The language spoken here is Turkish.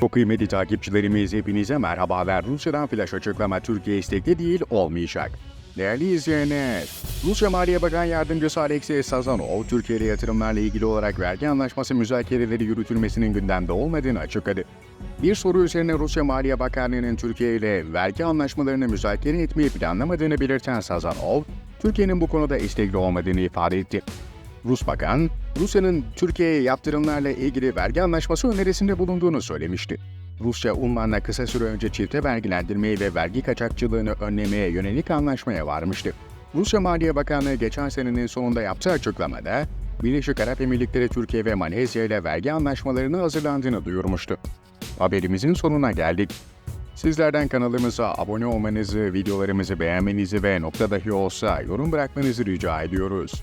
Çok kıymetli takipçilerimiz hepinize merhabalar. Rusya'dan flash açıklama Türkiye istekli değil olmayacak. Değerli izleyenler, Rusya Maliye Bakan Yardımcısı Alexey Sazanov, Türkiye yatırımlarla ilgili olarak vergi anlaşması müzakereleri yürütülmesinin gündemde olmadığını açıkladı. Bir soru üzerine Rusya Maliye Bakanlığı'nın Türkiye ile vergi anlaşmalarını müzakere etmeyi planlamadığını belirten Sazanov, Türkiye'nin bu konuda istekli olmadığını ifade etti. Rus Bakan, Rusya'nın Türkiye'ye yaptırımlarla ilgili vergi anlaşması önerisinde bulunduğunu söylemişti. Rusya, Umman'la kısa süre önce çifte vergilendirmeyi ve vergi kaçakçılığını önlemeye yönelik anlaşmaya varmıştı. Rusya Maliye Bakanlığı geçen senenin sonunda yaptığı açıklamada, Birleşik Arap Emirlikleri, Türkiye ve Malezya ile vergi anlaşmalarını hazırlandığını duyurmuştu. Haberimizin sonuna geldik. Sizlerden kanalımıza abone olmanızı, videolarımızı beğenmenizi ve nokta dahi olsa yorum bırakmanızı rica ediyoruz.